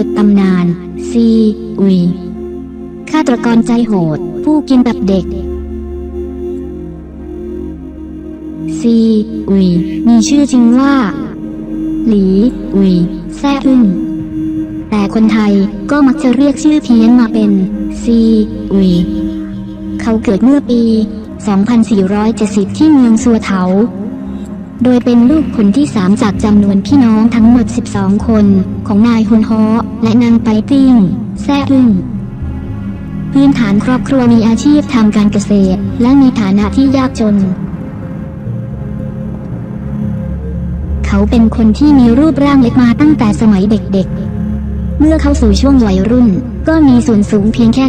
ปิดตำนาน ซีอุยฆาตกรใจโหด ผู้กินแบบเด็ก ซีอุยมีชื่อจริงว่า หลีอุยแซ่อึ้งแต่คนไทยก็มักจะเรียกชื่อเพี้ยนมาเป็น ซีอุยเขาเกิดเมื่อปี 2470 ที่เมืองสัวเถา โดยเป็นลูกคนที่สามจากจำนวนพี่น้องทั้งหมด 12 คน ของนายฮุนฮอและนางไปติ้งแซ่อึ้งพื้นฐานครอบครัวมีอาชีพทำการเกษตร และมีฐานะที่ยากจน เขาเป็นคนที่มีรูปร่างเล็กมาตั้งแต่สมัยเด็กๆ เมื่อเข้าสู่ช่วงวัยรุ่น ก็มีส่วนสูงเพียงแค่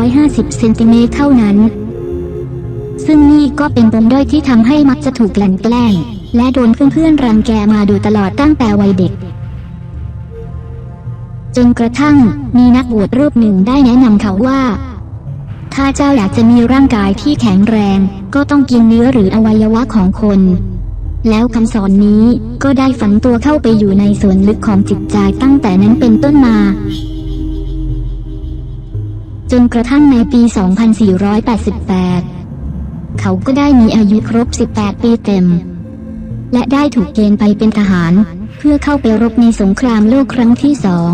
150 เซนติเมตรเท่านั้น ซึ่งนี่ก็เป็นปมด้อยที่ทำให้มักจะถูกกลั่นแกล้ง และโดนเพื่อนๆรังแกมาโดยตลอดตั้งแต่วัยเด็ก จนกระทั่งมีนักบวชรูปหนึ่งได้แนะนำเขาว่า ถ้าเจ้าอยากจะมีร่างกายที่แข็งแรง ก็ต้องกินเนื้อหรืออวัยวะของคน แล้วคำสอนนี้ก็ได้ฝังตัวเข้าไปอยู่ในส่วนลึกของจิตใจตั้งแต่นั้นเป็นต้นมาจนกระทั่งในปี 2488 เขาก็ได้มีอายุครบ 18 ปีเต็ม และได้ถูกเกณฑ์ไปเป็นทหาร เพื่อเข้าไปรบในสงครามโลกครั้งที่สอง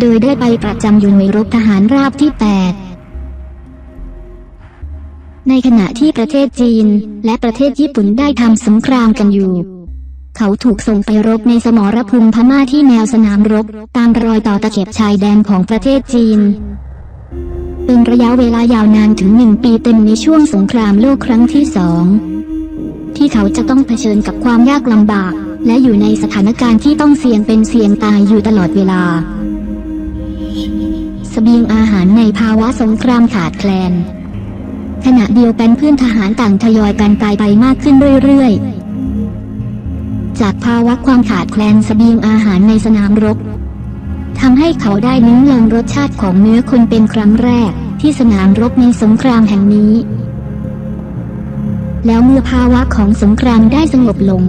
โดยได้ไปประจำอยู่หน่วยรบทหารราบที่ 8 ในขณะที่ประเทศจีนและประเทศญี่ปุ่นได้ทำสงครามกันอยู่ เขาถูกส่งไปรบในสมรภูมิพม่าที่แนวสนามรบ ตามรอยต่อตะเข็บชายแดนของประเทศจีนเป็นระยะเวลายาวนานถึงหนึ่งปีเต็มในช่วงสงครามโลกครั้งที่สอง ที่เขาจะต้องเผชิญกับความยากลำบาก และอยู่ในสถานการณ์ที่ต้องเสี่ยงเป็นเสี่ยงตายอยู่ตลอดเวลาเสบียงอาหารในภาวะสงครามขาดแคลน ขณะเดียวกันเพื่อนทหารต่างทยอยกันตายไปมากขึ้นเรื่อยๆ จากภาวะความขาดแคลนเสบียงอาหารในสนามรบทำให้เขาได้ลิ้มลองรสชาติของเนื้อคนเป็นครั้งแรก ที่สนามรบในสงครามแห่งนี้ แล้วเมื่อภาวะของสงครามได้สงบลง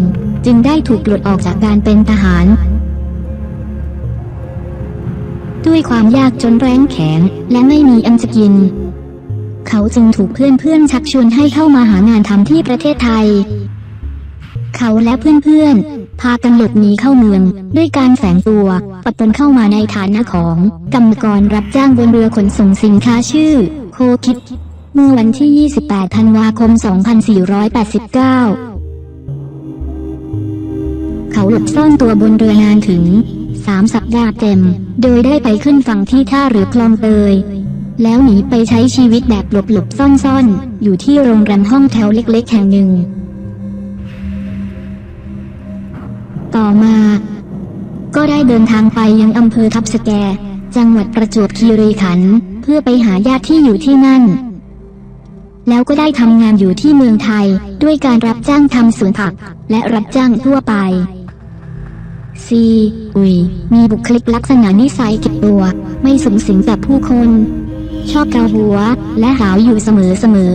จึงได้ถูกปลดออกจากการเป็นทหาร ด้วยความยากจนแรงแข็งและไม่มีอันจะกิน เขาจึงถูกเพื่อนๆชักชวนให้เข้ามาหางานทำที่ประเทศไทย เขาและเพื่อนๆ พากันหลบหนีเข้าเมือง ด้วยการแฝงตัวปะปนเข้ามาในฐานะของกรรมกรรับจ้างบนเรือขนส่งสินค้าชื่อ โคคิด เมื่อวันที่ 28 ธันวาคม 2489 เขาหลบซ่อนตัวบนเรือนานถึง 3 สัปดาห์เต็ม โดยได้ไปขึ้นฝั่งที่ท่าเรือคลองเตย แล้วหนีไปใช้ชีวิตแบบหลบๆซ่อนๆ อยู่ที่โรงแรมห้องแถวเล็กๆ แห่งหนึ่ง ต่อมา ก็ได้เดินทางไปยังอำเภอทับสแก จังหวัดประจวบคีรีขันธ์ เพื่อไปหาญาติที่อยู่ที่นั่น แล้วก็ได้ทำงานอยู่ที่เมืองไทย ด้วยการรับจ้างทำสวนผัก และรับจ้างทั่วไปซีอุยมีบุคลิกลักษณะนิสัยเก็บตัว ไม่สูงสิงกับผู้คน ชอบเกาหัว และหาวอยู่เสมอเสมอ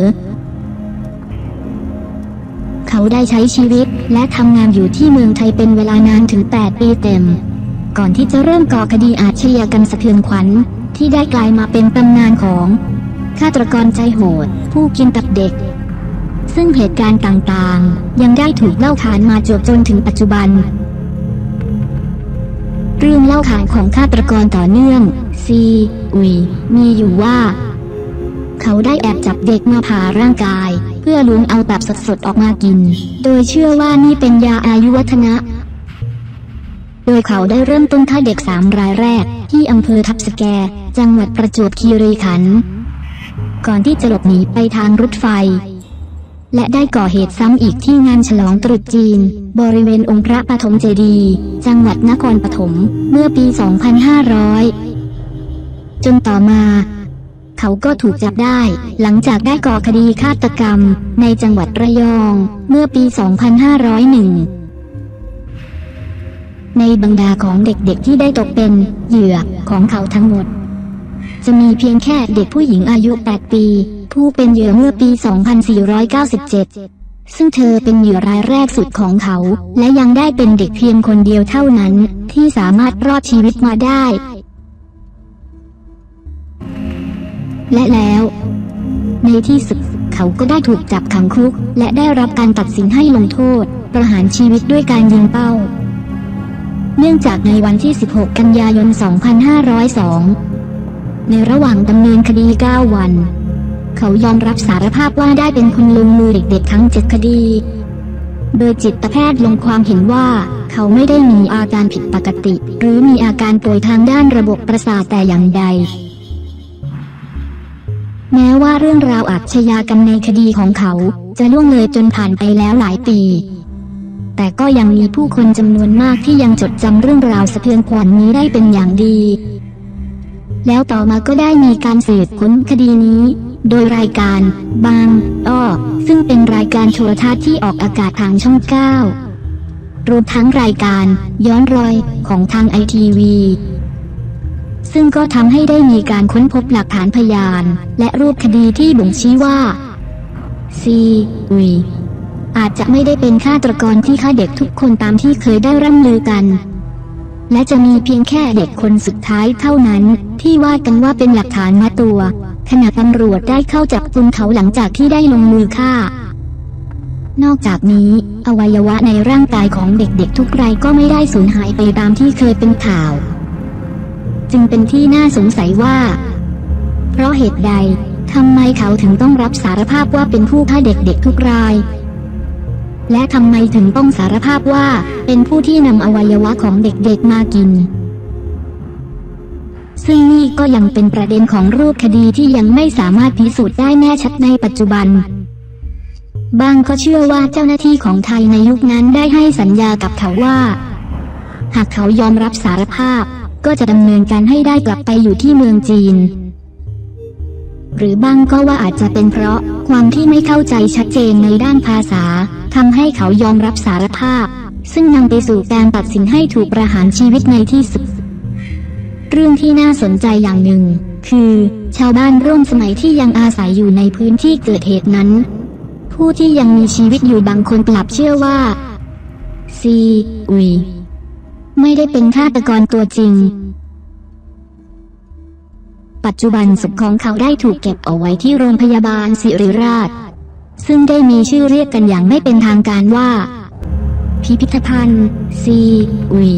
เขาได้ใช้ชีวิตและทำงานอยู่ที่เมืองไทยเป็นเวลานานถึง 8 ปีเต็ม ก่อนที่จะเริ่มก่อคดีอาชญากรรมสะเทือนขวัญ ที่ได้กลายมาเป็นตำนานของ ฆาตรกรใจโหด ผู้กินตับเด็ก ซึ่งเหตุการณ์ต่างๆ ยังได้ถูกเล่าขานมาจวบจนถึงปัจจุบัน เรื่องเล่าขานของฆาตรกรต่อเนื่อง ซีอุยมีอยู่ว่า เขาได้แอบจับเด็กมาผ่าร่างกาย เพื่อล้วงเอาตับสดๆออกมากิน โดยเชื่อว่านี่เป็นยาอายุวัฒนะโดยเขาได้เริ่มต้นฆ่าเด็กสามรายแรก ที่อำเภอทับสแก จังหวัดประจวบคีรีขันธ์ ก่อนที่จะหลบหนีไปทางรถไฟ และได้ก่อเหตุซ้ำอีกที่งานฉลองตรุษจีน บริเวณองค์พระปฐมเจดีย์จังหวัดนครปฐมเมื่อปี 2500 จนต่อมา เขาก็ถูกจับได้ หลังจากได้ก่อคดีฆาตกรรมในจังหวัดระยองเมื่อปี 2501ในบรรดาของเด็กๆที่ได้ตกเป็นเหยื่อของเขาทั้งหมด จะมีเพียงแค่เด็กผู้หญิงอายุ 8 ปี ผู้เป็นเหยื่อเมื่อปี 2497 ซึ่งเธอเป็นเหยื่อรายแรกสุดของเขา และยังได้เป็นเด็กเพียงคนเดียวเท่านั้น ที่สามารถรอดชีวิตมาได้ และแล้ว ในที่สุดเขาก็ได้ถูกจับขังคุก และได้รับการตัดสินให้ลงโทษ ประหารชีวิตด้วยการยิงเป้า เนื่องจากในวันที่ 16 กันยายน 2502 ในระหว่างดำเนินคดี 9 วัน เขายอมรับสารภาพว่าได้เป็นคนลงมือเด็กๆทั้ง7คดี โดยจิตแพทย์ลงความเห็นว่า เขาไม่ได้มีอาการผิดปกติ หรือมีอาการป่วยทางด้านระบบประสาทแต่อย่างใด แม้ว่าเรื่องราวอาชญากรรมในคดีของเขาจะล่วงเลยจนผ่านไปแล้วหลายปี แต่ก็ยังมีผู้คนจำนวนมากที่ยังจดจำเรื่องราวสะเทือนขวัญนี้ได้เป็นอย่างดี แล้วต่อมาก็ได้มีการสืบค้นคดีนี้ โดยรายการ บาง อ้อ ซึ่งเป็นรายการโทรทัศน์ที่ออกอากาศทางช่อง 9 รวมทั้งรายการ ย้อนรอยของทางไอทีวีซึ่งก็ทำให้ได้มีการค้นพบหลักฐานพยาน และรูปคดีที่บ่งชี้ว่าซีอุยอาจจะไม่ได้เป็นฆาตกรที่ฆ่าเด็กทุกคนตามที่เคยได้ร่ำลือกัน และจะมีเพียงแค่เด็กคนสุดท้ายเท่านั้น ที่ว่ากันว่าเป็นหลักฐานมาตัว ขณะตำรวจได้เข้าจับกุมเขาหลังจากที่ได้ลงมือฆ่า นอกจากนี้ อวัยวะในร่างกายของเด็กๆทุกรายก็ไม่ได้สูญหายไปตามที่เคยเป็นข่าว จึงเป็นที่น่าสงสัยว่า เพราะเหตุใดทำไมเขาถึงต้องรับสารภาพว่าเป็นผู้ฆ่าเด็กๆทุกราย และทำไมถึงต้องสารภาพว่า เป็นผู้ที่นำอวัยวะของเด็กๆมากิน ซึ่งนี่ก็ยังเป็นประเด็นของรูปคดีที่ยังไม่สามารถพิสูจน์ได้แน่ชัดในปัจจุบันบางก็เชื่อว่าเจ้าหน้าที่ของไทยในยุคนั้นได้ให้สัญญากับเขาว่า หากเขายอมรับสารภาพ ก็จะดำเนินการให้ได้กลับไปอยู่ที่เมืองจีน หรือบางก็ว่าอาจจะเป็นเพราะความที่ไม่เข้าใจชัดเจนในด้านภาษา ทำให้เขายอมรับสารภาพ ซึ่งนำไปสู่การตัดสินให้ถูกประหารชีวิตในที่สุด เรื่องที่น่าสนใจอย่างหนึ่ง คือ ชาวบ้านร่วมสมัยที่ยังอาศัยอยู่ในพื้นที่เกิดเหตุนั้น ผู้ที่ยังมีชีวิตอยู่บางคนกลับเชื่อว่าซีอุยไม่ได้เป็นฆาตกรตัวจริง ปัจจุบันศพของเขาได้ถูกเก็บเอาไว้ที่โรงพยาบาลสิริราช ซึ่งได้มีชื่อเรียกกันอย่างไม่เป็นทางการว่า พิพิธภัณฑ์ซีอุย